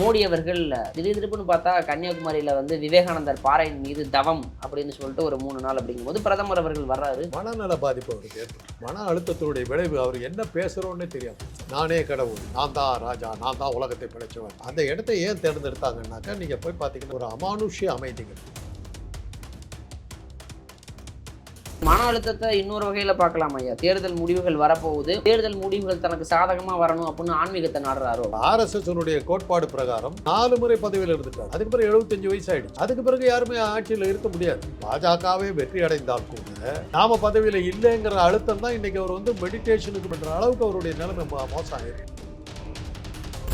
மோடி அவர்கள் திடீர் திருப்புன்னு பார்த்தா கன்னியாகுமரியில வந்து விவேகானந்தர் பாறையின் மீது தவம் அப்படின்னு சொல்லிட்டு ஒரு மூணு நாள் அப்படிங்கும்போது பிரதமர் அவர்கள் வர்றாரு. மனநல பாதிப்பு அவருக்கு ஏற்படும். மன அழுத்தத்தினுடைய விளைவு அவர் என்ன பேசுகிறோன்னே தெரியாது. நானே கடவுள் நான் தான் ராஜா நான் தான் உலகத்தை பிழைச்சவன் அந்த இடத்தை ஏன் தேர்ந்தெடுத்தாங்கன்னாக்கா நீங்கள் போய் பார்த்தீங்கன்னா ஒரு அமானுஷ்ய அமைதிகள். மன அழுத்தத்தை இன்னொரு வகையில பார்க்கலாம் ஐயா. தேர்தல் முடிவுகள் வரப்போகுது. தேர்தல் முடிவுகள் தனக்கு சாதகமா வரணும் அப்படின்னு ஆன்மீகத்தை நாடுறாரோ? ஆர்எஸ்எஸ்னுடைய கோட்பாடு பிரகாரம் நாலு முறை பதவியில் இருந்துட்டார். அதுக்கு பிறகு எழுபத்தஞ்சு வயசு ஆயிடுச்சு அதுக்கு பிறகு யாருமே ஆட்சியில் இருக்க முடியாது. பாஜகவே வெற்றி அடைந்தால் கூட நாம பதவியில் இல்லைங்கிற அழுத்தம் தான் இன்னைக்கு அவர் வந்து மெடிடேஷனுக்கு பண்ற அளவுக்கு அவருடைய நிலைமை மோசம் ஆயிருக்கு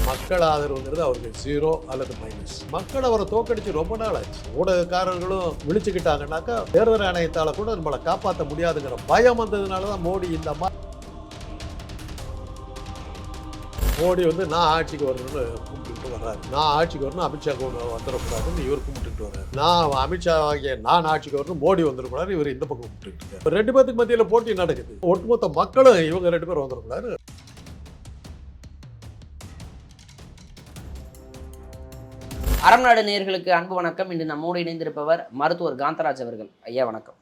மக்கள் ஆதரவுங்கிறது அவருக்கு ஜீரோ அல்லது மைனஸ் மக்கள் அவரை தோக்கடிச்சு ரொம்ப நாள் ஆச்சு ஊடகக்காரர்களும் விழிச்சுக்கிட்டாங்கன்னாக்கா தேர்தல் ஆணையத்தால் கூட நம்மளை காப்பாற்ற முடியாதுங்கிற பயம் வந்ததுனால தான் மோடி இந்த மா மோடி வந்து நான் ஆட்சிக்கு வரணும்னு கும்பிட்டுட்டு வர்றாரு. நான் ஆட்சிக்கு வரணும் அமித்ஷா வந்துடக்கூடாதுன்னு இவர் கும்பிட்டுட்டு வர்றாரு. நான் அமித்ஷா ஆகிய நான் ஆட்சிக்கு வரணும் மோடி வந்துடக்கூடாது இவர் இந்த பக்கம் கும்பிட்டுட்டு இருக்காரு. இப்ப ரெண்டு பேத்துக்கு மத்தியில் போட்டி நடக்குது. ஒட்டுமொத்த மக்களும் இவங்க ரெண்டு பேரும் வந்துடக்கூடாது. அறம் நாடு நேயர்களுக்கு அன்பு வணக்கம். இன்று நம்மோடு இணைந்திருப்பவர் மருத்துவர் காந்தராஜ் அவர்கள். ஐயா வணக்கம்.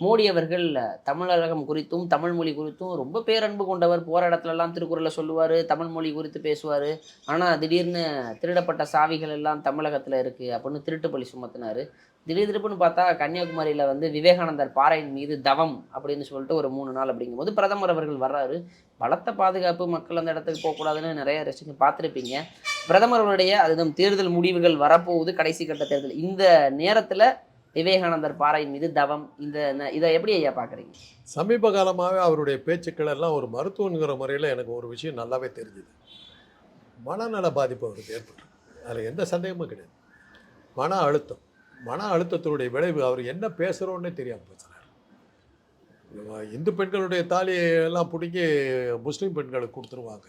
மோடி அவர்கள் தமிழகம் குறித்தும் தமிழ் மொழி குறித்தும் ரொம்ப பேரன்பு கொண்டவர். போகிற இடத்துலலாம் திருக்குறளை சொல்லுவார் தமிழ் மொழி குறித்து பேசுவார். ஆனால் திடீர்னு திருடப்பட்ட சாவிகள் எல்லாம் தமிழகத்தில் இருக்குது அப்படின்னு திருட்டு பழி சுமத்தினார். திடீர் திருப்புன்னு பார்த்தா கன்னியாகுமரியில் வந்து விவேகானந்தர் பாறையின் மீது தவம் அப்படின்னு சொல்லிட்டு ஒரு மூணு நாள் அப்படிங்கும்போது பிரதமர் அவர்கள் வர்றாரு. பலத்த பாதுகாப்பு மக்கள் அந்த இடத்துக்கு போகக்கூடாதுன்னு நிறைய ரசிங்க பார்த்துருப்பீங்க. பிரதமர் அவருடைய அதுதான் தேர்தல் முடிவுகள் வரப்போகுது கடைசி கட்ட தேர்தல். இந்த நேரத்தில் விவேகானந்தர் பாறையின் மீது தவம் இந்த இதை எப்படி ஐயா பார்க்குறீங்க? சமீப காலமாகவே அவருடைய பேச்சுக்கள் எல்லாம் ஒரு மருத்துவங்கிற முறையில் எனக்கு ஒரு விஷயம் நல்லாவே தெரிஞ்சுது. மனநல பாதிப்பு அவருக்கு ஏற்பட்டு அதில் எந்த சந்தேகமும் கிடையாது. மன அழுத்தம். மன அழுத்தத்தினுடைய விளைவு அவர் என்ன பேசுகிறோன்னே தெரியாமல் பேசுகிறார் இந்து பெண்களுடைய தாலியை எல்லாம் பிடிங்கி முஸ்லீம் பெண்களுக்கு கொடுத்துருவாங்க.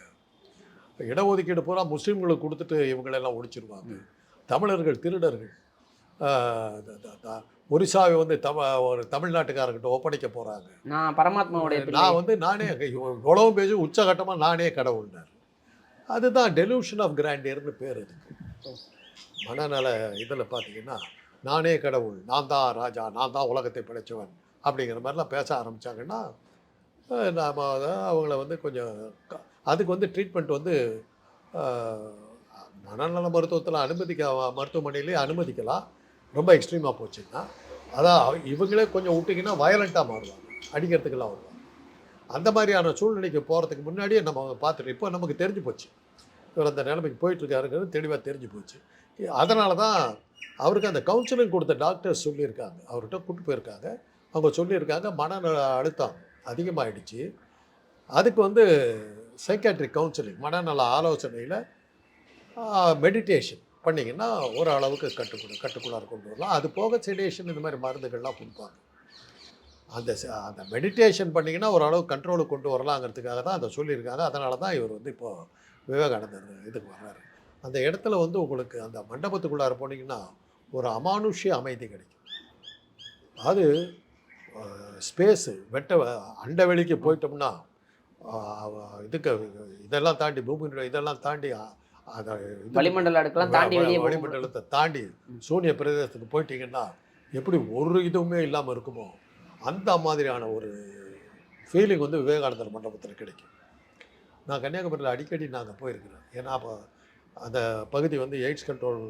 இடஒதுக்கீடு பூரா முஸ்லீம்களுக்கு கொடுத்துட்டு இவங்களெல்லாம் ஒழிச்சிருவாங்க. தமிழர்கள் திருடர்கள் ஒரிசாவை வந்து தம ஒரு தமிழ்நாட்டுக்காரர்கிட்ட ஒப்படைக்க போகிறாங்க நான் பரமாத்மாவுடைய நான் வந்து நானே இவ்வளவு பேசி உச்சகட்டமாக நானே கடவுள்னார். அதுதான் டெலூஷன் ஆஃப் கிராண்டியர்னு பேர் அதுக்கு. மனநல இதில் பார்த்தீங்கன்னா நானே கடவுள் நான் தான் ராஜா நான் தான் உலகத்தை படைச்சவன் அப்படிங்கிற மாதிரிலாம் பேச ஆரம்பித்தாங்கன்னா நாம் அவங்கள வந்து கொஞ்சம் அதுக்கு வந்து ட்ரீட்மெண்ட் வந்து மனநல மருத்துவத்தில் அனுமதிக்க மருத்துவமனையிலே அனுமதிக்கலாம். ரொம்ப எக்ஸ்ட்ரீமாக போச்சுன்னா அதான் அவ- இவங்களே கொஞ்சம் விட்டிங்கன்னா வயலண்ட்டாக மாறுவாங்க அடிக்கிறதுக்கெல்லாம் வருவாங்க. அந்த மாதிரியான சூழ்நிலைக்கு போகிறதுக்கு முன்னாடியே நம்ம பார்த்துட்டு இப்போ நமக்கு தெரிஞ்சு போச்சு. இவர் அந்த நிலைமைக்கு போயிட்டுருக்காருங்கிறது தெளிவாக தெரிஞ்சு போச்சு. அதனால தான் அவருக்கு அந்த கவுன்சிலிங் கொடுத்த டாக்டர்ஸ் சொல்லியிருக்காங்க. அவர்கிட்ட கூட்டு போயிருக்காங்க. அவங்க சொல்லியிருக்காங்க மன அழுத்தம் அதிகமாகிடுச்சு அதுக்கு வந்து சைக்காட்ரிக் கவுன்சிலிங் மனநல ஆலோசனையில் மெடிடேஷன் பண்ணிங்கன்னா ஓரளவுக்கு கட்டுக்குள்ள கட்டுக்குள்ளார கொண்டு வரலாம். அது போக செடேஷன் இந்த மாதிரி மருந்துகள்லாம் கொடுப்பாங்க. அந்த அந்த மெடிடேஷன் பண்ணிங்கன்னா ஓரளவு கண்ட்ரோலுக்கு கொண்டு வரலாங்கிறதுக்காக தான் அதை சொல்லியிருக்காங்க. அதனால தான் இவர் வந்து இப்போது விவேகானந்தர் இதுக்கு வர்றாரு. அந்த இடத்துல வந்து உங்களுக்கு அந்த மண்டபத்துக்குள்ளார போனீங்கன்னா ஒரு அமானுஷ்ய அமைதி கிடைக்கும். அது ஸ்பேஸு வெட்ட அண்டவெளிக்கு போயிட்டோம்னா இதுக்கு இதெல்லாம் தாண்டி பூமி இதெல்லாம் தாண்டி அதை வளிமண்டல அடுக்கெல்லாம் தாண்டி. வளிமண்டலத்தை தாண்டி சூனிய பிரதேசத்துக்கு போயிட்டீங்கன்னா எப்படி ஒரு இதுவுமே இல்லாமல் இருக்குமோ அந்த மாதிரியான ஒரு ஃபீலிங் வந்து விவேகானந்தர் மண்டபத்தில் கிடைக்கும். நான் கன்னியாகுமரியில் அடிக்கடி நாங்கள் போயிருக்கிறேன். ஏன்னா அப்போ அந்த பகுதி வந்து எய்ட்ஸ் கண்ட்ரோல்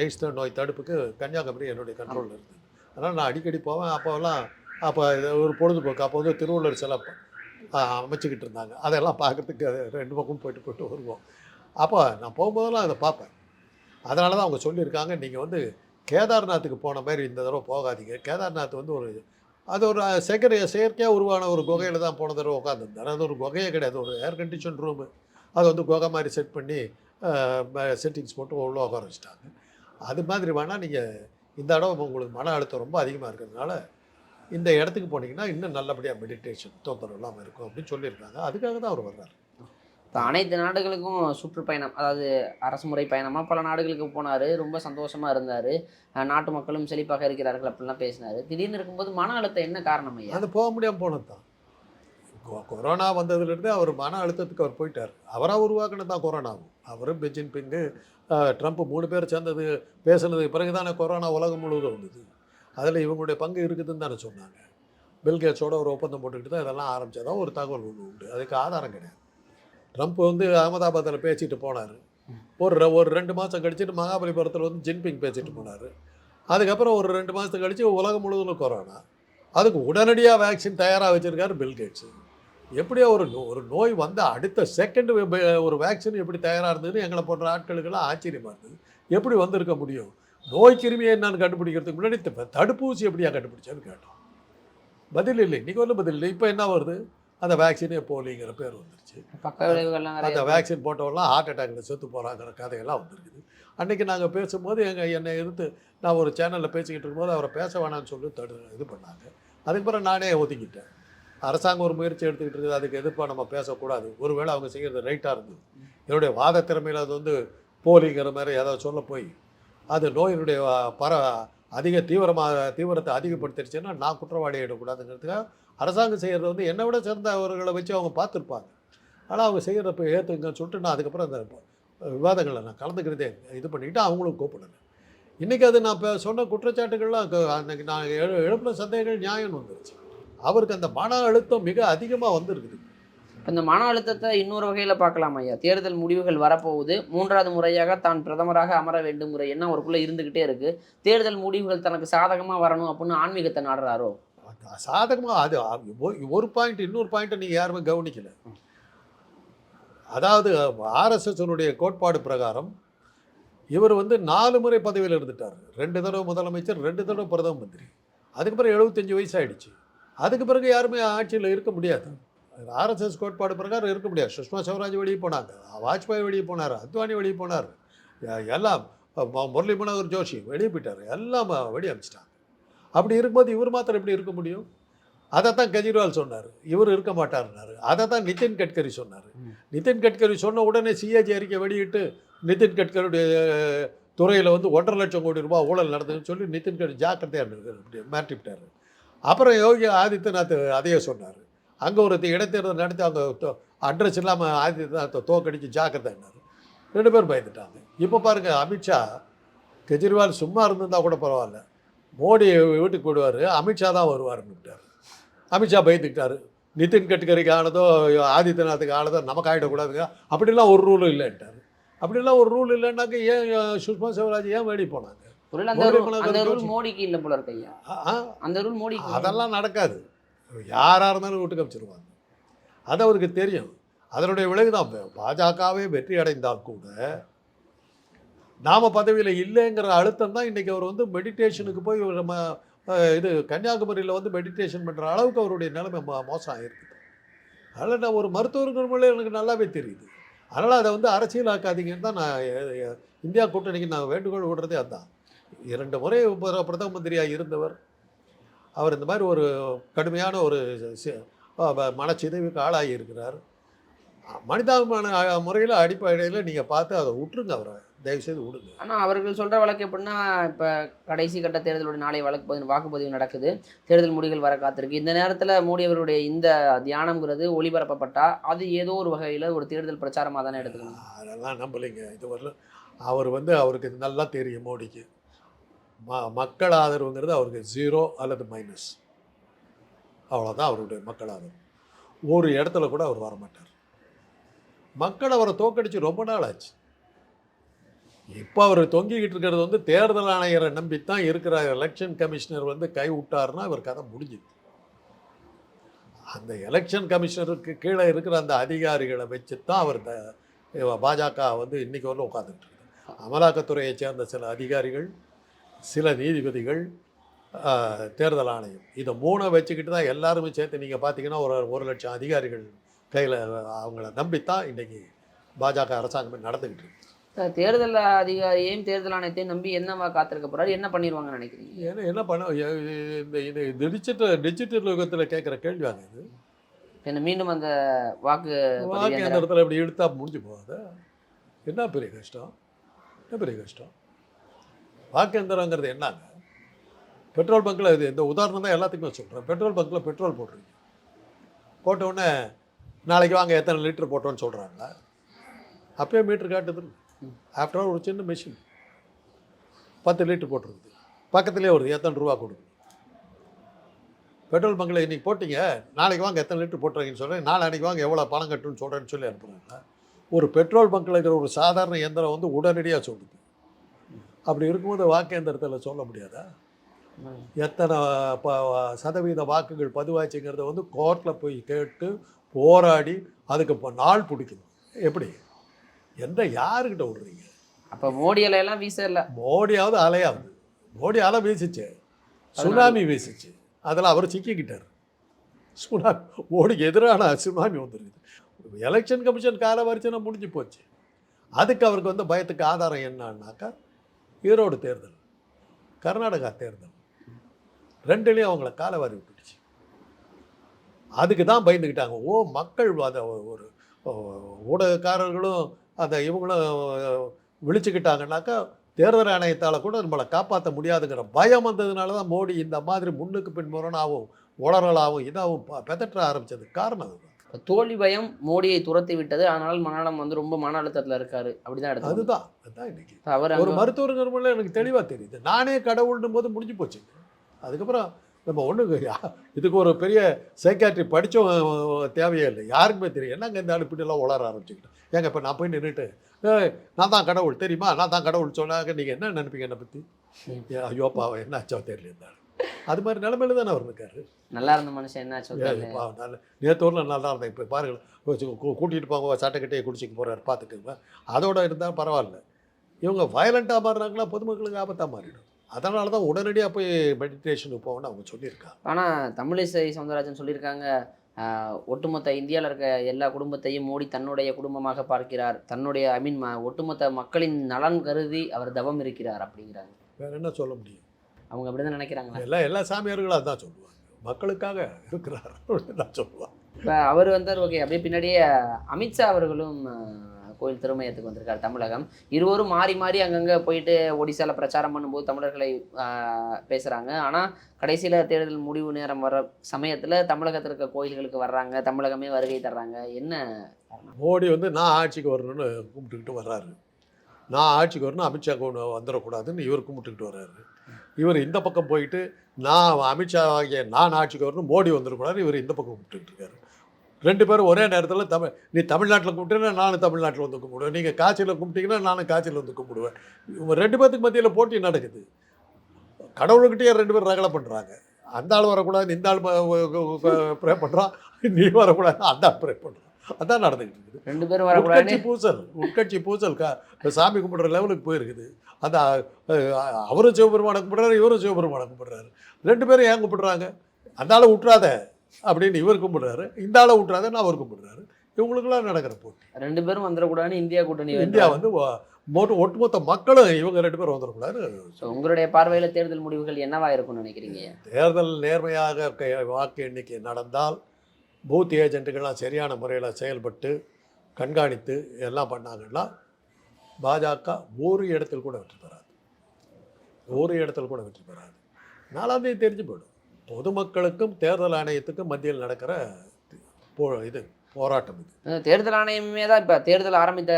எய்ட்ஸ் நோய் தடுப்புக்கு கன்னியாகுமரி என்னுடைய கண்ட்ரோலில் இருந்தது அதனால் நான் அடிக்கடி போவேன். அப்போல்லாம் அப்போ ஒரு பொழுதுபோக்கு. அப்போ வந்து திருவள்ளுவர் சிலை அமைச்சுக்கிட்டு இருந்தாங்க. அதெல்லாம் பார்க்கறதுக்கு ரெண்டு பக்கம் போயிட்டு போயிட்டு வருவோம். அப்போ நான் போகும்போதெல்லாம் அதை பார்ப்பேன். அதனால தான் அவங்க சொல்லியிருக்காங்க நீங்கள் வந்து கேதார்நாத்துக்கு போன மாதிரி இந்த தடவை போகாதீங்க. கேதார்நாத் வந்து ஒரு அது ஒரு செயற்கை செயற்கையாக உருவான ஒரு குகையில் தான் போன தடவை உட்காந்துருந்தார் அது ஒரு குகையே கிடையாது. ஒரு ஏர் கண்டிஷன் ரூமு அதை வந்து குகை மாதிரி செட் பண்ணி செட்டிங்ஸ் போட்டு உள்ளே உட்கார வச்சுட்டாங்க. அது மாதிரி வேணால் நீங்கள் இந்த இடம் உங்களுக்கு மன அழுத்தம் ரொம்ப அதிகமாக இருக்கிறதுனால இந்த இடத்துக்கு போனீங்கன்னா இன்னும் நல்லபடியாக மெடிடேஷன் இல்லாமல் இருக்கும் அப்படின்னு சொல்லியிருக்காங்க. அதுக்காக தான் அவர் வர்றாரு. இப்போ அனைத்து நாடுகளுக்கும் சுற்றுப்பயணம் அதாவது அரசுமுறை பயணமாக பல நாடுகளுக்கு போனார். ரொம்ப சந்தோஷமாக இருந்தார். நாட்டு மக்களும் செழிப்பாக இருக்கிறார்கள் அப்படிலாம் பேசினார். திடீர்னு இருக்கும்போது மன அழுத்தம் என்ன காரணம் ஐயா? அது போக முடியாமல் போனது தான். கொரோனா வந்ததுலேருந்து அவர் மன அழுத்தத்துக்கு அவர் போயிட்டார். அவராக உருவாக்கினது தான் கொரோனாவும் அவரும் பெஜின் பிங்கு ட்ரம்ப் மூணு பேர் சேர்ந்தது பேசுனது பிறகு தானே கொரோனா உலகம் முழுவதும் வந்தது. அதில் இவங்களுடைய பங்கு இருக்குதுன்னு தானே சொன்னாங்க. பில்கேட்ஸோட ஒரு ஒப்பந்தம் போட்டுக்கிட்டு தான் இதெல்லாம் ஆரம்பிச்சதா ஒரு தகவல் ஒன்று உண்டு. அதுக்கு ஆதாரம் கிடையாது. ட்ரம்ப் வந்து அகமதாபாத்தில் பேசிட்டு போனார். ஒரு ஒரு ரெண்டு மாதம் கழிச்சுட்டு மகாபலிபுரத்தில் வந்து ஜின்பிங் பேசிட்டு போனார். அதுக்கப்புறம் ஒரு ரெண்டு மாதத்துக்கு கழித்து உலகம் முழுவதும் கொரோனா. அதுக்கு உடனடியாக வேக்சின் தயாராக வச்சுருக்காரு பில்கேட்ஸு எப்படியோ ஒரு நோ- ஒரு நோய் வந்த அடுத்த செகண்ட் ஒரு வேக்சின் எப்படி தயாராக இருந்ததுன்னு எங்களை போன்ற ஆட்களுக்கெல்லாம் ஆச்சரியமாக இருந்தது. எப்படி வந்திருக்க முடியும்? நோய் கிருமியை என்னன்னு கண்டுபிடிக்கிறதுக்கு முன்னாடி தடுப்பூசி எப்படியா கண்டுபிடிச்சான்னு கேட்டோம். பதில் இல்லை. இன்றைக்கி ஒன்றும் பதில் இல்லை. இப்போ என்ன வருது? அந்த வேக்சினே போலிங்கிற பேர் வந்துருச்சு. அந்த வேக்சின் போட்டவங்களாம் ஹார்ட் அட்டாக்ல செத்து போகிறாங்கிற கதையெல்லாம் வந்திருக்குது. அன்றைக்கி நாங்கள் பேசும்போது எங்கள் என்னை எதிர்த்து நான் ஒரு சேனலில் பேசிக்கிட்டு இருக்கும்போது அவரை பேச வேணாம்னு சொல்லி தடு இது பண்ணாங்க. அதுக்கு பிறகு நானே ஒதுக்கிட்டேன் அரசாங்கம் ஒரு முயற்சி எடுத்துக்கிட்டு இருக்குது அதுக்கு எதிர்ப்பாக நம்ம பேசக்கூடாது. ஒருவேளை அவங்க செய்கிறது ரைட்டாக இருந்தது. என்னுடைய வாத திறமையில் அது வந்து போலிங்கிற மாதிரி ஏதாவது சொல்ல போய் அது நோயினுடைய பர அதிக தீவிரமாக தீவிரத்தை அதிகப்படுத்திடுச்சுன்னா நான் குற்றவாளி ஆகிடக்கூடாதுங்கிறதுக்காக அரசாங்கம் செய்கிறத வந்து என்னை விட சிறந்தவர்களை வச்சு அவங்க பார்த்துருப்பாங்க. ஆனால் அவங்க செய்கிறப்ப ஏற்றுங்கன்னு சொல்லிட்டு நான் அதுக்கப்புறம் அந்த விவாதங்களை நான் கலந்துக்கிறதே இது பண்ணிக்கிட்டு அவங்களும் கூப்பிடல இன்றைக்கி அது நான் இப்போ சொன்ன குற்றச்சாட்டுகள்லாம் அன்றைக்கி நான் எழு எழுப்பின சந்தேகங்கள் நியாயம்னு வந்துருச்சு. அவருக்கு அந்த மன அழுத்தம் மிக அதிகமாக வந்திருக்குது. இந்த மன அழுத்தத்தை இன்னொரு வகையில பார்க்கலாம் ஐயா. தேர்தல் முடிவுகள் வரப்போகுது. மூன்றாவது முறையாக தான் பிரதமராக அமர வேண்டுங்கிற எண்ணம் அவருக்குள்ள இருந்துகிட்டே இருக்கு. தேர்தல் முடிவுகள் தனக்கு சாதகமா வரணும் அப்படின்னு ஆன்மீகத்தை நாடுறாரோ? சாதகமாக அது ஒரு பாயிண்ட் இன்னொரு பாயிண்ட்டை நீங்கள் யாருமே கவனிக்கல. அதாவது ஆர்எஸ்எஸ்னுடைய கோட்பாடு பிரகாரம் இவர் வந்து நாலு முறை பதவியில் இருந்துட்டார். ரெண்டு தடவை முதலமைச்சர் ரெண்டு தடவை பிரதம மந்திரி. அதுக்கு பிறகு எழுபத்தஞ்சு வயசு ஆயிடுச்சு. அதுக்கு பிறகு யாருமே ஆட்சியில் இருக்க முடியாது. ஆர்எஸ்எஸ் கோட்பாடு பிரகாரம் இருக்க முடியாது. சுஷ்மா ஸ்வராஜ் வெளியே போனாங்க. வாஜ்பாய் வெளியே போனார். அத்வானி வெளியே போனார். எல்லாம் முரளி மனோகர் ஜோஷி வெளியே போயிட்டார். எல்லாம் வெளியே அமிச்சிட்டாங்க அப்படி இருக்கும்போது இவர் மாத்திரம் எப்படி இருக்க முடியும்? அதை தான் கெஜ்ரிவால் சொன்னார். இவர் இருக்க மாட்டார்னாரு அதை தான் நிதின் கட்கரி சொன்னார். நிதின் கட்கரி சொன்ன உடனே சிஏஜி அறிக்கை வெளியிட்டு நிதின் கட்கரியுடைய துறையில் வந்து ஒன்றரை லட்சம் கோடி ரூபாய் ஊழல் நடந்ததுன்னு சொல்லி நிதின் கட்கரி ஜாக்கிரதையாக மாட்டிவிட்டார் அப்புறம் யோகி ஆதித்யநாத் அதையே சொன்னார். அங்கே ஒரு இடைத்தேர்தல் நடத்தி அவங்க அட்ரஸ் இல்லாமல் ஆதித்யநாத்தை தோக்கடிச்சு ஜாக்கிரதைன்னாரு ரெண்டு பேரும் பயந்துட்டாங்க. இப்போ பாருங்கள் அமித்ஷா கெஜ்ரிவால் சும்மா இருந்திருந்தா கூட பரவாயில்ல. மோடி வீட்டுக்கு போடுவார் அமித்ஷா தான் வருவார்னுட்டார் அமித்ஷா பயந்துக்கிட்டாரு. நிதின் கட்கரிக்கு ஆனதோ ஆதித்யநாத்துக்கு ஆனதோ நமக்கு ஆகிடக்கூடாதுங்க அப்படிலாம் ஒரு ரூலும் இல்லைன்ட்டார். அப்படிலாம் ஒரு ரூல் இல்லைன்னாக்க ஏன் சுஷ்மா சிவராஜ் ஏன் வேடி போனாங்க? மோடிக்கு இல்லை போல அந்த ரூல். அதெல்லாம் நடக்காது. யாராக இருந்தாலும் வீட்டுக்கு அமைச்சிருவாங்க அது அவருக்கு தெரியும். அதனுடைய விளைவு தான். பாஜகவே வெற்றி அடைந்தால் கூட நாம் பதவியில் இல்லைங்கிற அழுத்தம் தான் இன்றைக்கி அவர் வந்து மெடிடேஷனுக்கு போய் நம்ம இது கன்னியாகுமரியில் வந்து மெடிடேஷன் பண்ணுற அளவுக்கு அவருடைய நிலைமை மோ மோசம் ஆகிருக்குது அதனால் நான் ஒரு மருத்துவர்கள் மூலம் எனக்கு நல்லாவே தெரியுது. அதனால் அதை வந்து அரசியலாக்காதீங்கன்னு தான் நான் இந்தியா கூட்டணிக்கு நான் வேண்டுகோள் விடுறதே அதுதான் இரண்டு முறை பிர- பிரதம மந்திரியாக இருந்தவர். அவர் இந்த மாதிரி ஒரு கடுமையான ஒரு மனச்சிதைவுக்கு ஆளாகி இருக்கிறார். மனிதாபிமான முறையில் அடிப்படையில் நீங்கள் பார்த்து அதை விட்டுருங்க அவரை. தயவுசெய்து விடுங்க ஆனா அவர்கள் சொல்ற வழக்கு எப்படின்னா இப்ப கடைசி கட்ட தேர்தலோட நாளை வழக்கு பதிவு வாக்குப்பதிவு நடக்குது. தேர்தல் முடிவுகள் வர காத்திருக்கு. இந்த நேரத்துல மோடி அவருடைய இந்த தியானம்ங்கிறது ஒளிபரப்பப்பட்டா அது ஏதோ ஒரு வகையில ஒரு தேர்தல் பிரச்சாரமா தானே எடுத்துக்கணும். அதெல்லாம் நம்பலைங்க. இது வரல. அவர் வந்து அவருக்கு நல்லா தெரியும் மோடிக்கு. ம மக்கள் ஆதரவுங்கிறது அவருக்கு ஜீரோ அல்லது மைனஸ் அவ்வளோதான் அவருடைய மக்கள் ஆதரவு. ஒரு இடத்துல கூட அவர் வரமாட்டார். மக்கள் அவரை தோக்கடிச்சு ரொம்ப நாள் ஆச்சு. இப்போ அவர் தொங்கிக்கிட்டு இருக்கிறது வந்து தேர்தல் ஆணையரை நம்பித்தான் இருக்கிற எலெக்ஷன் கமிஷனர் வந்து கை விட்டார்னா அவர் கதை முடிஞ்சுது. அந்த எலெக்ஷன் கமிஷனருக்கு கீழே இருக்கிற அந்த அதிகாரிகளை வச்சு தான் அவர் த- பாஜக வந்து இன்றைக்கி வரலும் உட்காந்துட்டு இருக்கு. அமலாக்கத்துறையை சேர்ந்த சில அதிகாரிகள் சில நீதிபதிகள் தேர்தல் ஆணையம். இதை மூணை வச்சுக்கிட்டு தான் எல்லாருமே சேர்த்து நீங்கள் பார்த்தீங்கன்னா ஒரு ஒரு லட்சம் அதிகாரிகள் கையில் அவங்கள நம்பித்தான் இன்னைக்கு பாஜக அரசாங்கமே நடந்துக்கிட்டு இருக்கு. தேர்தல் அதிகாரியையும் தேர்தல் ஆணையத்தையும் நம்பி என்னவா காத்திருக்க போறாரு? என்ன பண்ணிடுவாங்கன்னு நினைக்கிறீங்க? ஏன்னா என்ன பண்ண இந்த டிஜிட்டல் டிஜிட்டல் யுகத்தில் கேட்குற கேள்வியாங்க இது? என்ன மீண்டும் அந்த வாக்கு வாக்கு எந்திரத்தில் இப்படி இழுத்தா முடிஞ்சு போகாது? என்ன பெரிய கஷ்டம்? என்ன பெரிய கஷ்டம்? வாக்கு எந்திரங்கிறது என்னங்க? பெட்ரோல் பங்க்கில் இது இந்த உதாரணம் தான் எல்லாத்துக்குமே சொல்கிறேன் பெட்ரோல் பங்க்கில் பெட்ரோல் போடுறீங்க. போட்டவுடனே நாளைக்கு வாங்க எத்தனை லிட்டர் போட்டோன்னு சொல்கிறாங்களா அப்பயே மீட்ரு காட்டுது. ஆஃப்டர் ஆல் ஒரு சின்ன மிஷின் பத்து லிட்டர் போட்டுருக்குது. பக்கத்துலேயே வருது எத்தனை ரூபா கொடுக்குது? பெட்ரோல் பங்கில் இன்றைக்கி போட்டிங்க நாளைக்கு வாங்க எத்தனை லிட்டர் போட்டுறீங்கன்னு சொல்கிறேன் நாளைக்கு வாங்க எவ்வளோ பணம் கட்டுன்னு சொல்கிறேன்னு சொல்லி அனுப்புகிறாங்க ஒரு பெட்ரோல் பங்கில் இருக்கிற ஒரு சாதாரண இயந்திரம் வந்து உடனடியாக சொல்லுது. அப்படி இருக்கும்போது வாக்கேந்திரத்தில் சொல்ல முடியாதா? எத்தனை ப சதவீத வாக்குகள் பதிவாச்சுங்கிறத வந்து கோர்ட்டில் போய் கேட்டு போராடி அதுக்கு இப்போ நாள் பிடிக்கணும். எப்படி? எந்த யாருக்கிட்ட விடுறீங்க? அப்ப மோடி எல்லாம் வீச இல்ல மோடியாவது அலையாவது. மோடி அலை வீசிச்சு. சுனாமி. வீசிச்சு. அதில் அவர் சிக்கிக்கிட்டார். சுனாமி மோடிக்கு எதிரான சுனாமி வந்துருக்குது. எலெக்ஷன் கமிஷன் கால வரிசனை முடிஞ்சு போச்சு. அதுக்கு அவருக்கு வந்து பயத்துக்கு ஆதாரம் என்னன்னாக்கா ஈரோடு தேர்தல் கர்நாடகா தேர்தல் ரெண்டுலேயும் அவங்கள காலவாரி விட்டுடுச்சு. அதுக்கு தான் பயந்துக்கிட்டாங்க. ஓ மக்கள் அதை ஒரு ஊடகக்காரர்களும் அதை இவங்களும் விழிச்சுக்கிட்டாங்கனாக்கா தேர்தல் ஆணையத்தால் கூட நம்மளை காப்பாற்ற முடியாதுங்கிற பயம் வந்ததுனால தான் மோடி இந்த மாதிரி முன்னுக்கு பின்புறனாகவும் உளறலாகவும் இதாகவும் ப- பெதற்ற ஆரம்பித்தது காரணம் அதுதான். தோல்வி பயம் மோடியை துரத்தி விட்டது. ஆனால் மனநலம் வந்து ரொம்ப மன அழுத்தத்துல இருக்காரு. அப்படிதான் எடுத்து அதுதான் அதுதான் இன்னைக்கு. அவர் ஒரு மருத்துவர் நிறுவனம் எனக்கு தெளிவாக தெரியுது. நானே கடவுள்னும் போது முடிஞ்சு போச்சு. அதுக்கப்புறம் நம்ம ஒன்று இதுக்கு ஒரு பெரிய சைக்காட்ரி படித்தவங்க தேவையே இல்லை. யாருக்குமே தெரியும். என்னங்க இந்த அடுப்பிட்டெல்லாம் உளர ஆரம்பிச்சுக்கிட்டேன் ஏங்க இப்போ நான் போய் நின்றுட்டு நான் தான் கடவுள் தெரியுமா? நான் தான் கடவுள் சொன்னாங்க. நீங்கள் என்ன நினைப்பீங்க என்னை பற்றி ஐயோ பாவம் என்ன ஆச்சோ தெரியல இருந்தாரு அது மாதிரி நிலமையில தானே அவர் இருக்காரு. நல்லா இருந்த மனுஷன் என்ன சொல்றாரு நல்ல நேத்தூரில் நல்லா இருந்தேன். இப்போ பாருங்கள் கூட்டிகிட்டு போங்க சட்டைக்கட்டையை குடிச்சிக்க போகிறாரு பார்த்துக்குங்க. அதோட இருந்தால் பரவாயில்ல. இவங்க வயலண்ட்டாக மாறுறாங்களா பொதுமக்களுக்கு ஆபத்தாக மாறிடும். அதனால தான் உடனடியாக போய் மெடிடேஷனுக்கு போகணும்னு அவங்க சொல்லியிருக்காங்க. ஆனா தமிழிசை சவுந்தரராஜன் சொல்லியிருக்காங்க ஒட்டுமொத்த இந்தியாவில் இருக்க எல்லா குடும்பத்தையும் மோடி தன்னுடைய குடும்பமாக பார்க்கிறார். தன்னுடைய ஐ மீன் ஒட்டுமொத்த மக்களின் நலன் கருதி அவர் தவம் இருக்கிறார் அப்படிங்கிறாங்க. வேற என்ன சொல்ல முடியும்? அவங்க அப்படிதான் நினைக்கிறாங்களா? எல்லாம் எல்லா சாமியார்களும் அதான் சொல்லுவாங்க. மக்களுக்காக இருக்கிறார் அப்படின்னு தான் சொல்லுவாங்க. இப்போ அவர் வந்தார் ஓகே அப்படியே பின்னாடியே அமித்ஷா அவர்களும் கோயில் திருமயத்துக்கு வந்திருக்கார் தமிழகம். இருவரும் மாறி மாறி அங்கங்கே போயிட்டு ஒடிசால பிரச்சாரம் பண்ணும்போது தமிழர்களை ஆஹ், பேசுறாங்க. ஆனால் கடைசியில் தேர்தல் முடிவு நேரம் வர சமயத்தில் தமிழகத்தில் இருக்க கோயில்களுக்கு வர்றாங்க. தமிழகமே வருகை தர்றாங்க. என்ன மோடி வந்து நான் ஆட்சிக்கு வரணும்னு கும்பிட்டுக்கிட்டு வர்றாரு. நான் ஆட்சிக்கு வரணும் அமித்ஷா கொண்டு வந்துடக்கூடாதுன்னு இவர் கும்பிட்டுக்கிட்டு வர்றாரு. இவர் இந்த பக்கம் போயிட்டு நான் அமித்ஷா ஆகிய நான் ஆட்சிக்கு வரணும் மோடி வந்துடக்கூடாது இவர் இந்த பக்கம் கும்பிட்டுக்கிட்டு இருக்காரு ரெண்டு பேரும் ஒரே நேரத்தில் தமிழ் நீ தமிழ்நாட்டில் கும்பிட்டீங்கன்னா நானும் தமிழ்நாட்டில் வந்து கும்பிடுவேன் நீங்கள் காட்சியில் கும்பிட்டீங்கன்னா நானும் காட்சியில் வந்து கும்பிடுவேன் இவங்க ரெண்டு பேர்த்துக்கு மத்தியில் போட்டி நடக்குது. கடவுள்கிட்டயே ரெண்டு பேரும் ரகலை பண்ணுறாங்க அந்த ஆள் வரக்கூடாது இந்த ஆள் ப்ரே பண்ணுறான் நீ வரக்கூடாது அந்த ஆள் ப்ரே பண்ணுறான் அதான் நடந்துக்கிட்டு இருக்குது. ரெண்டு பேரும் உட்கட்சி பூசல் உட்கட்சி பூசல் கா சாமி கும்பிடுற லெவலுக்கு போயிருக்குது. அந்த அவரும் சிவபெருமானை கும்பிடுறாரு இவரும் சிவபெருமானை கும்பிடுறாரு. ரெண்டு பேரும் ஏன் கும்பிடுறாங்க? அந்த ஆளை விட்றாத அப்படின்னு இவர் கும்பிடுறாரு. இந்த ஆளை விட்றாதன்னு அவர் கும்பிடுறாரு. இவங்களுக்கெல்லாம் நடக்கிற போட்டி. ரெண்டு பேரும் வந்துடக்கூடாதுன்னு இந்தியா கூட்டணி இந்தியா வந்து மொத்த ஒட்டுமொத்த மக்களும் இவங்க ரெண்டு பேரும் வந்துடக்கூடாது உங்களுடைய பார்வையில் தேர்தல் முடிவுகள் என்னவா இருக்கும்னு நினைக்கிறீங்க? தேர்தல் நேர்மையாக வாக்கு எண்ணிக்கை நடந்தால் பூத் ஏஜென்ட்டுகள்லாம் சரியான முறையில் செயல்பட்டு கண்காணித்து எல்லாம் பண்ணாங்கன்னா பாஜக ஒரு இடத்தில் கூட வெற்றி பெறாது. ஒரு இடத்தில் கூட வெற்றி பெறாது. நாலாம் தேதி தெரிஞ்சு போயிடும். பொதுமக்களுக்கும் தேர்தல் ஆணையத்துக்கும் மத்தியில் நடக்கிற போ இது போராட்டம் இது. தேர்தல் ஆணையமே தான் இப்போ தேர்தல் ஆரம்பித்த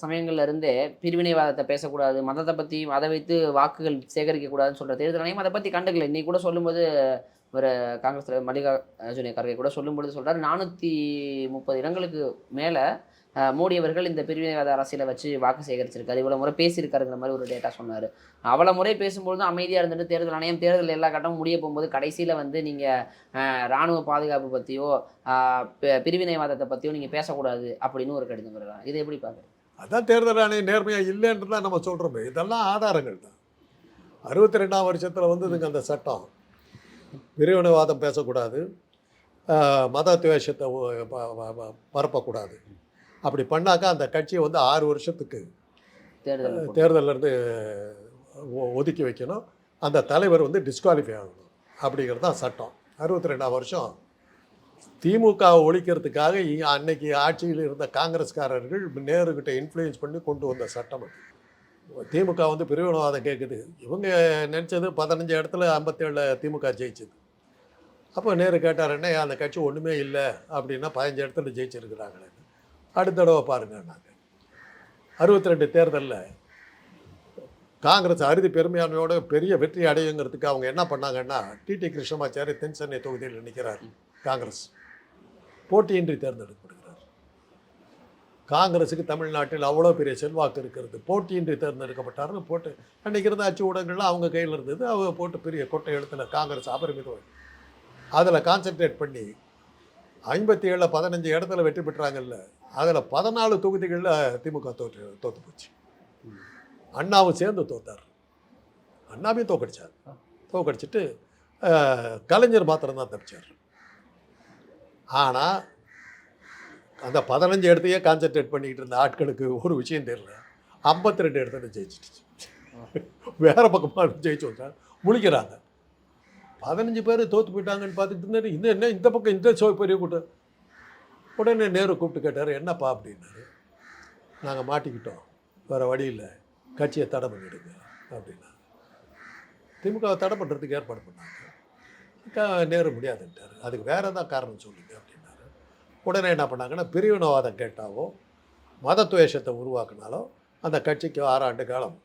சமயங்கள்ல இருந்தே பிரிவினைவாதத்தை பேசக்கூடாது மதத்தை பற்றி அதை வைத்து வாக்குகள் சேகரிக்கக்கூடாதுன்னு சொல்கிற தேர்தல் ஆணையம் அதை பற்றி கண்டுக்கல. இன்னைக்கு கூட சொல்லும்போது ஒரு காங்கிரஸ் தலைவர் மல்லிகார்ஜுன கர்கே கூட சொல்லும்பொழுது சொல்றாரு நானூற்றி முப்பது இடங்களுக்கு மேலே மோடி அவர்கள் இந்த பிரிவினைவாத அரசியலை வச்சு வாக்கு சேகரிச்சிருக்காரு இவ்வளோ முறை பேசியிருக்காருங்கிற மாதிரி ஒரு டேட்டா சொன்னார். அவ்வளோ முறை பேசும்பொழுது அமைதியாக இருந்துட்டு தேர்தல் ஆணையம் தேர்தல் எல்லா கட்டமும் முடிய போகும்போது கடைசியில் வந்து நீங்கள் இராணுவ பாதுகாப்பு பற்றியோ பிரிவினைவாதத்தை பற்றியோ நீங்கள் பேசக்கூடாது அப்படின்னு ஒரு கடிதம் வருகிறாங்க இதை எப்படி பார்க்குறீங்க? அதான் தேர்தல் ஆணையம் நேர்மையாக இல்லைன்றதான் நம்ம சொல்கிறோமே இதெல்லாம் ஆதாரங்கள் தான் அறுபத்தி ரெண்டாம் வருஷத்தில் வந்ததுங்க அந்த சட்டம். பிரிவினைவாதம் பேசக்கூடாது. மத துவேஷத்தை பரப்பக்கூடாது. அப்படி பண்ணாக்கா அந்த கட்சியை வந்து ஆறு வருஷத்துக்கு தேர்தல் போட்டு. தேர்தல்ல இருந்து ஒ- ஒதுக்கி வைக்கணும். அந்த தலைவர் வந்து டிஸ்குவாலிஃபை ஆகணும். அப்படிங்கிறது தான் சட்டம். அறுபத்தி ரெண்டாம் வருஷம். திமுக ஒழிக்கிறதுக்காக இங்க அன்னைக்கு ஆட்சியில் இருந்த காங்கிரஸ்காரர்கள் நேருக்கிட்ட இன்ஃப்ளூயன்ஸ் பண்ணி கொண்டு வந்த சட்டம் அது. திமுக வந்து பிரிவினவாதம் கேட்குது இவங்க நினச்சது பதினஞ்சு இடத்துல ஐம்பத்தேழில் திமுக ஜெயிச்சது. அப்போ நேரு கேட்டார் என்ன அந்த கட்சி ஒன்றுமே இல்லை. அப்படின்னா பதினஞ்சு இடத்துல ஜெயிச்சிருக்கிறாங்களே. அடுத்த தடவை பாருங்கள் நாங்கள் அறுபத்தி ரெண்டு தேர்தலில் காங்கிரஸ் அறுதி பெருமையானோட பெரிய வெற்றி அடையுங்கிறதுக்கு அவங்க என்ன பண்ணாங்கன்னா டிடி கிருஷ்ணமாச்சாரி தென் சென்னை தொகுதியில் நிற்கிறார் காங்கிரஸ். போட்டியின்றி தேர்ந்தெடுக்கப்படுது காங்கிரஸுக்கு தமிழ்நாட்டில் அவ்வளோ பெரிய செல்வாக்கு இருக்கிறது. போட்டியின்றி தேர்ந்தெடுக்கப்பட்டார்னு போட்டு அன்றைக்கி இருந்த அச்சு ஊடகங்கள்லாம் அவங்க கையில் இருந்தது. அவங்க போட்டு பெரிய கொட்டை எழுத்தில் காங்கிரஸ் அபரிமிதம் அதில் கான்சென்ட்ரேட் பண்ணி ஐம்பத்தி ஏழில் பதினஞ்சு இடத்துல வெற்றி பெற்றாங்கல்ல. அதில் பதினாலு தொகுதிகளில் திமுக தோற்று தோற்று போச்சு. அண்ணாவும் சேர்ந்து தோத்தார். அண்ணாவையும் தோக்கடிச்சார். தோக்கடிச்சிட்டு கலைஞர் மாத்திரம்தான் தப்பிச்சார். ஆனால் அந்த பதினஞ்சு இடத்தையே கான்சென்ட்ரேட் பண்ணிக்கிட்டு இருந்த ஆட்களுக்கு ஒரு விஷயம் தெரியல. ஐம்பத்தி ரெண்டு இடத்துல ஜெயிச்சிடுச்சு. வேற பக்கமாக ஜெயிச்சு வந்தா முழிக்கிறாங்க. பதினஞ்சு பேர் தோற்று போயிட்டாங்கன்னு பார்த்துட்டு இருந்தாரு இந்த என்ன இந்த பக்கம் இந்த சோ பெரிய கூட்டம். உடனே நேரு கூப்பிட்டு கேட்டார் என்னப்பா? அப்படின்னாரு. நாங்கள் மாட்டிக்கிட்டோம். வேறு வழி இல்லை. கட்சியை தடை பண்ணிடுங்க. அப்படின்னா திமுகவை தடை பண்ணுறதுக்கு ஏற்பாடு பண்ணாங்க. நேரு முடியாதுன்ட்டார். அதுக்கு வேறு தான் காரணம் சொல்லுங்க. உடனே என்ன பண்ணாங்கன்னா பிரிவினவாதம் கேட்டாவோ மத துவேஷத்தை உருவாக்குனாலோ அந்த கட்சிக்கு ஆறாண்டு காலம்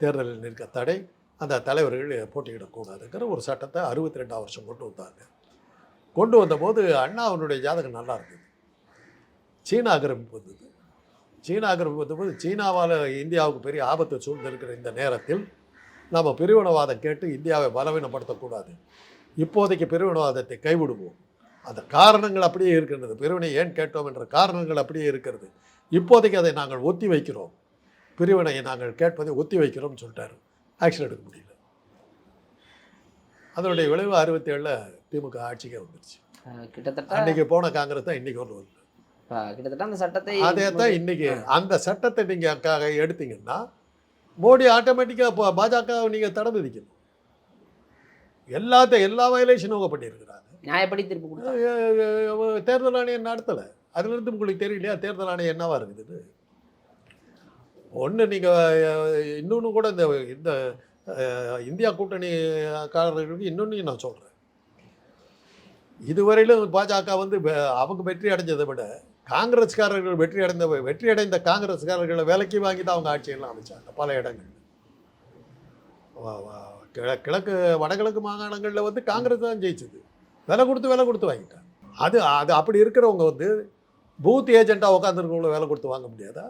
தேர்தலில் நிற்க தடை அந்த தலைவர்கள் போட்டியிடக்கூடாதுங்கிற ஒரு சட்டத்தை அறுபத்தி ரெண்டாம் வருஷம் கொண்டு வந்தாங்க. கொண்டு வந்தபோது அண்ணா அவனுடைய ஜாதகம் நல்லா இருந்தது. சீன ஆக்கிரமிப்பு வந்தது. சீன ஆக்கிரமிப்பு வந்தபோது சீனாவால் இந்தியாவுக்கு பெரிய ஆபத்து சூழ்ந்திருக்கிற இந்த நேரத்தில் நம்ம பிரிவினவாதம் கேட்டு இந்தியாவை பலவீனப்படுத்தக்கூடாது. இப்போதைக்கு பிரிவினவாதத்தை கைவிடுவோம். அந்த காரணங்கள் அப்படியே இருக்கின்றது. பிரிவினை ஏன் கேட்டோம் என்ற காரணங்கள் அப்படியே இருக்கிறது. இப்போதைக்கு அதை நாங்கள் ஒத்தி வைக்கிறோம். பிரிவினையை நாங்கள் கேட்பதை ஒத்தி வைக்கிறோம்னு சொல்லிட்டாரு. ஆக்ஷன் எடுக்க முடியல. அதனுடைய விளைவு அறுபத்தி ஏழில் திமுக ஆட்சிக்கே வந்துருச்சு. கிட்டத்தட்ட அன்னைக்கு போன காங்கிரஸ் தான் இன்னைக்கு ஒன்று வரல. கிட்டத்தட்ட அந்த சட்டத்தை அதே தான் இன்னைக்கு அந்த சட்டத்தை நீங்கள் எடுத்தீங்கன்னா மோடி ஆட்டோமேட்டிக்காக பாஜக நீங்கள் தடை விதிக்கணும். எல்லாத்த எல்லா வயலேஷனும் அவங்க பண்ணியிருக்கிறாங்க. நான் எப்படி திருப்பி கொடுத்தேன் தேர்தல் ஆணையம் நடத்தலை? அதுலேருந்து உங்களுக்கு தெரியலையா? தேர்தல் ஆணையம் என்னவா இருக்குது ஒன்று நீங்கள் இன்னொன்று கூட இந்த இந்த இந்தியா கூட்டணி காரர்களுக்கு இன்னொன்று நான் சொல்கிறேன் இதுவரையிலும் பாஜக வந்து அவங்க வெற்றி அடைஞ்சதை விட காங்கிரஸ்காரர்கள் வெற்றி அடைந்த வெற்றி அடைந்த காங்கிரஸ்காரர்களை விலைக்கு வாங்கி தான் அவங்க ஆட்சியெல்லாம் அமைச்சாங்க பல இடங்கள் கிழ- கிழக்கு வடகிழக்கு மாகாணங்களில் வந்து காங்கிரஸ் தான் ஜெயிச்சது. விலை கொடுத்து விலை கொடுத்து வாங்கிட்டாங்க. அது அது அப்படி இருக்கிறவங்க வந்து பூத் ஏஜெண்ட்டாக உட்காந்துருக்கவங்கள விலை கொடுத்து வாங்க முடியாதா?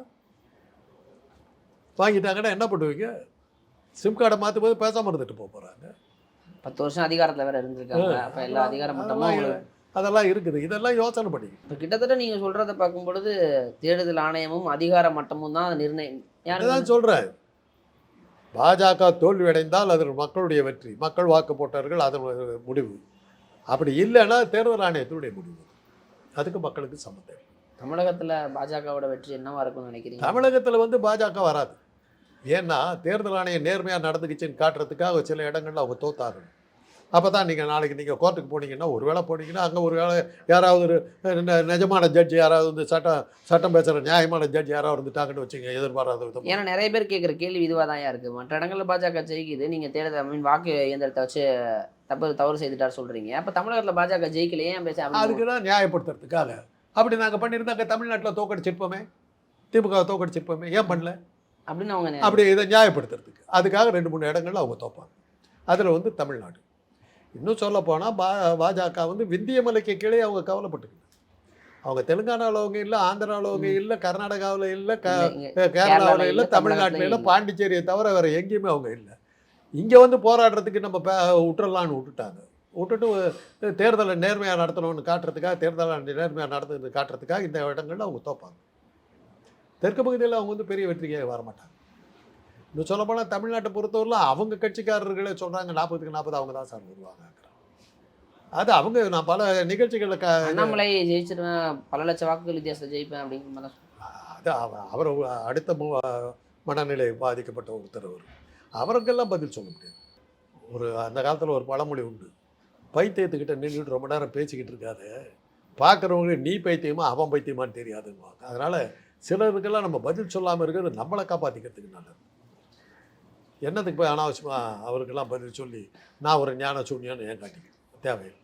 வாங்கிட்டாங்கன்னா என்ன பண்ணுவீங்க? சிம் கார்டை மாற்றும் போது பேசாமல் இருந்துட்டு போக போகிறாங்க பத்து வருஷம் அதிகாரத்துல வேற இருந்திருக்காங்க. அப்ப எல்லா அதிகார மட்டமும் அதெல்லாம் இருக்குது. இதெல்லாம் யோசனை பண்ணி. இப்ப கிட்டத்தட்ட நீங்க சொல்றத பார்க்கும் பொழுது தேர்தல் ஆணையமும் அதிகார மட்டமும் தான் நிர்ணயம். யாரு சொல்கிறேன் பாஜக தோல்வி அடைந்தால் அது மக்களுடைய வெற்றி மக்கள் வாக்கு போட்டார்கள் அதன் முடிவு. அப்படி இல்லைன்னா தேர்தல் ஆணையத்தினுடைய முடிவு அதுக்கு மக்களுக்கு சம்மந்தம். தமிழகத்துல பாஜகவோட வெற்றி என்னவா இருக்கும்னு நினைக்கிறீங்க? தமிழகத்தில் வந்து பாஜக வராது. ஏன்னா தேர்தல் ஆணையம் நேர்மையாக நடந்துக்கிச்சுன்னு காட்டுறதுக்காக சில இடங்கள்ல அவங்க தோத்தாங்க அப்போ தான் நீங்கள் நாளைக்கு நீங்கள் கோர்ட்டுக்கு போனீங்கன்னா ஒரு வேளை போனீங்கன்னா அங்கே ஒரு வேளை யாராவது ஒரு நிஜமான ஜட்ஜி யாராவது வந்து சட்டம் சட்டம் பேசுகிற நியாயமான ஜட்ஜி யாராவது வந்துட்டாங்கன்னு வச்சுங்க எதிர்பாராத விதம். ஏன்னா நிறைய பேர் கேட்குற கேள்வி இதுவாக தான் இருக்கு. மற்ற இடங்கள்ல பாஜக ஜெயிக்குது. நீங்க தேர்தல் ஐ மீன் வாக்கு இயந்திரத்தை வச்சு தப்பு தவறு செய்துட்டார் சொல்றீங்க. அப்ப தமிழகத்துல பாஜக ஜெயிக்கலையே பேச அதுக்கு தான் நியாயப்படுத்துறதுக்காக. அப்படி நாங்கள் பண்ணியிருந்தாங்க தமிழ்நாட்டில் தோக்கடிச்சிருப்போமே? திமுக தோக்கடிச்சிருப்போமே? ஏன் பண்ணல? அப்படின்னு அவங்க அப்படி இதை நியாயப்படுத்துறதுக்கு. அதுக்காக ரெண்டு மூணு இடங்கள்ல அவங்க தோப்பாங்க. அதில் வந்து தமிழ்நாடு. இன்னும் சொல்ல போனால் பா பாஜக வந்து விந்திய மலைக்கு கீழே அவங்க கவலைப்பட்டுக்கல அவங்க தெலுங்கானாவில் அவங்க இல்லை ஆந்திராவில் அவங்க இல்லை கர்நாடகாவில் இல்லை க கேரளாவில் இல்லை தமிழ்நாட்டில் இல்ல. பாண்டிச்சேரியை தவிர வேறு எங்கேயுமே அவங்க இல்லை. இங்கே வந்து போராடுறதுக்கு நம்ம பே விட்டுறலான்னு விட்டுட்டாங்க. விட்டுட்டு தேர்தலை நேர்மையாக நடத்தணும்னு காட்டுறதுக்காக தேர்தலை நேர்மையாக நடத்துறது காட்டுறதுக்காக இந்த இடங்கள்ல அவங்க தோப்பாங்க. தெற்கு பகுதியில் அவங்க வந்து பெரிய வெற்றிக்கே வரமாட்டாங்க. இன்னும் சொல்லப்போனால் தமிழ்நாட்டை பொறுத்தவரையிலும் அவங்க கட்சிக்காரர்களே சொல்கிறாங்க நாற்பதுக்கு நாற்பது அவங்க தான் சார் வருவாங்க. அது அவங்க நான் பல நிகழ்ச்சிகளில் அண்ணாமலை ஜெயிச்சிருவேன் பல லட்சம் வாக்குகள் வித்தியாசத்தை ஜெயிப்பேன் அப்படிங்கிற மாதிரி. அது அவ- அவர் அடுத்த மனநிலை பாதிக்கப்பட்ட ஒருத்தர் அவர். அவருக்கெல்லாம் பதில் சொல்ல முடியாது. ஒரு அந்த காலத்தில் ஒரு பழமொழி உண்டு. பைத்தியத்துக்கிட்ட நின்றுட்டு ரொம்ப நேரம் பேசிக்கிட்டு இருக்காது. பார்க்குறவங்க நீ பைத்தியமா அவன் பைத்தியமான்னு தெரியாதுங்க அதனால் சிலருக்கெல்லாம் நம்ம பதில் சொல்லாமல் இருக்கிறது நம்மளை காப்பாற்றிக்கிறதுக்கு நல்லது. என்னத்துக்கு போய் அனாவசியமாக அவருக்கெல்லாம் பதில் சொல்லி நான் ஒரு ஞான சூன்யான்னு ஏன் காட்டிக்கிறேன் தேவையில்லை.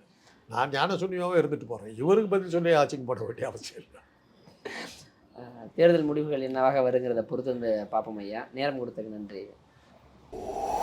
நான் ஞான சூன்யமாகவே இருந்துட்டு போகிறேன் இவருக்கு பதில் சொல்லி ஆச்சிங்க போட வேண்டிய அவசியம் இல்லை. தேர்தல் முடிவுகள் என்னவாக வருங்கிறத பொறுத்து வந்து பார்ப்போம் ஐயா. நேரம் கொடுத்ததுக்கு நன்றி. Oh.